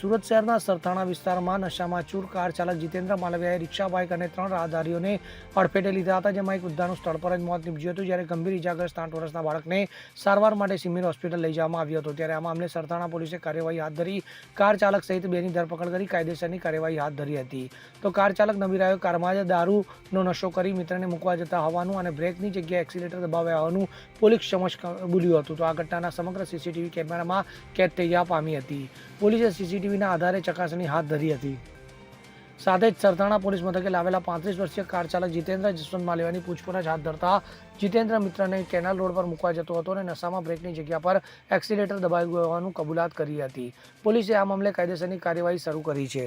સુરત શહેરના સરથાણા વિસ્તારમાં નશામાં ચૂર કાર ચાલક જીતેન્દ્ર માલવિયાએ રિક્ષા બાઇક અને ત્રણ રાહદારીઓને અડફેટે લીધા હતા, જેમાં એક વૃદ્ધાનું સ્થળ પર જ મોત નીપજ્યું હતું. જ્યારે ગંભીર ઇજાગ્રસ્ત આઠ વર્ષના બાળકને સારવાર માટે સિમિર હોસ્પિટલ લઈ જવામાં આવ્યો હતો. ત્યારે આ મામલે સરથાણા પોલીસે કાર્યવાહી હાથ ધરી, કાર ચાલક સહિત બેની ધરપકડ કરી કાયદેસરની કાર્યવાહી હાથ ધરી હતી. તો કાર ચાલક નબીરાયો કારમાં જ દારૂનો નશો કરી મિત્રને મૂકવા જતા હોવાનું અને બ્રેકની જગ્યાએ એક્સિલેટર દબાવ્યા હોવાનું પોલીસ સમક્ષ બોલ્યું હતું. તો આ ઘટનાના સમગ્ર સીસીટીવી કેમેરામાં કેદ થઈ પામી હતી. પોલીસે સીસીટીવીના આધારે ચકાસણી હાથ ધરી હતી. સાથે જ સરથાણા પોલીસ મથકે લાવેલા પાંત્રીસ વર્ષીય કાર ચાલક જીતેન્દ્ર જસવંત માલેવાની પૂછપરછ હાથ ધરતા જીતેન્દ્ર મિત્રને કેનાલ રોડ પર મૂકવા જતો હતો અને નશામાં બ્રેકની જગ્યા પર એક્સિલેટર દબાઈ ગયો હોવાનું કબૂલાત કરી હતી. પોલીસે આ મામલે કાયદેસરની કાર્યવાહી શરૂ કરી છે.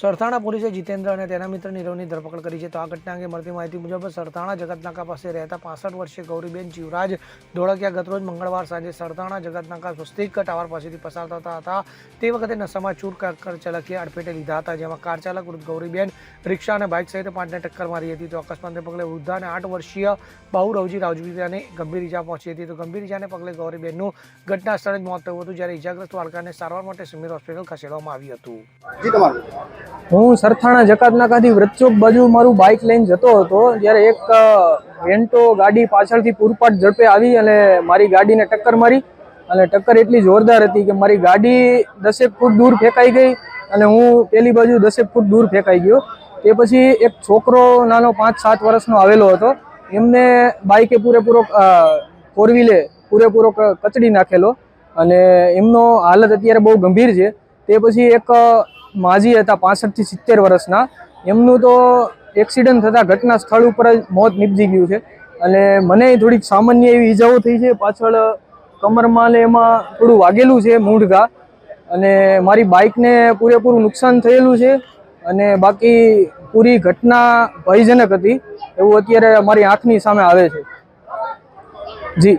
સરથાણા પોલીસે જીતેન્દ્ર અને તેના મિત્ર નીરવની ધરપકડ કરી છે. તો આ ઘટના અંગે મળતી માહિતી મુજબ સરથાણા જગતનાકા પાસે રહેતા પાસઠ વર્ષીય ગૌરીબેન જીવરાજ ધોળકિયા ગતરોજ મંગળવાર સાંજે સરથાણા જગતનાકા સ્વસ્તિક ટાવર પાસેથી પસાર થતા હતા. તે વખતે નશામાં ચૂર કાર ચાલકે અડફેટે લીધા હતા, જેમાં કાર ચાલક વૃદ્ધ ગૌરીબેન રિક્ષા અને બાઇક સહિત પાંચને ટક્કર મારી હતી. તો અકસ્માતને પગલે વૃદ્ધા અને આઠ વર્ષીય બાહુ રવજી રાજવીરાને ગંભીર ઇજા પહોંચી હતી. તો ગંભીર ઇજાને પગલે ગૌરીબેનનું ઘટના સ્થળે જ મોત થયું હતું, જ્યારે ઇજાગ્રસ્ત બાળકાને સારવાર માટે સમીર હોસ્પિટલ ખસેડવામાં આવ્યું હતું. હું સરથાણા જકાત નાકાથી વૃચોક બાજુ મારું બાઇક લઈને જતો હતો, જ્યારે એક વેન્ટો ગાડી પાછળથી પૂરપાટ ઝડપે આવી અને મારી ગાડીને ટક્કર મારી અને ટક્કર એટલી જોરદાર હતી કે મારી ગાડી દસેક ફૂટ દૂર ફેંકાઈ ગઈ અને હું પેલી બાજુ દસેક ફૂટ દૂર ફેંકાઈ ગયો. તે પછી એક છોકરો નાનો પાંચ સાત વર્ષનો આવેલો હતો. એમને બાઇકે પૂરેપૂરો ફોર વ્હીલે પૂરેપૂરો કચડી નાખેલો અને એમનો હાલત અત્યારે બહુ ગંભીર છે. તે પછી એક માજી હતા પાસઠથી સિત્તેર વર્ષના. એમનું તો એક્સિડન્ટ થતાં ઘટના સ્થળ ઉપર જ મોત નીપજી ગયું છે. અને મને થોડીક સામાન્ય એવી ઈજાઓ થઈ છે. પાછળ કમરમાં એમાં થોડું વાગેલું છે મૂંઢઘા અને મારી બાઇકને પૂરેપૂરું નુકસાન થયેલું છે. અને બાકી પૂરી ઘટના ભયજનક હતી. એવું અત્યારે મારી આંખની સામે આવે છે. જી.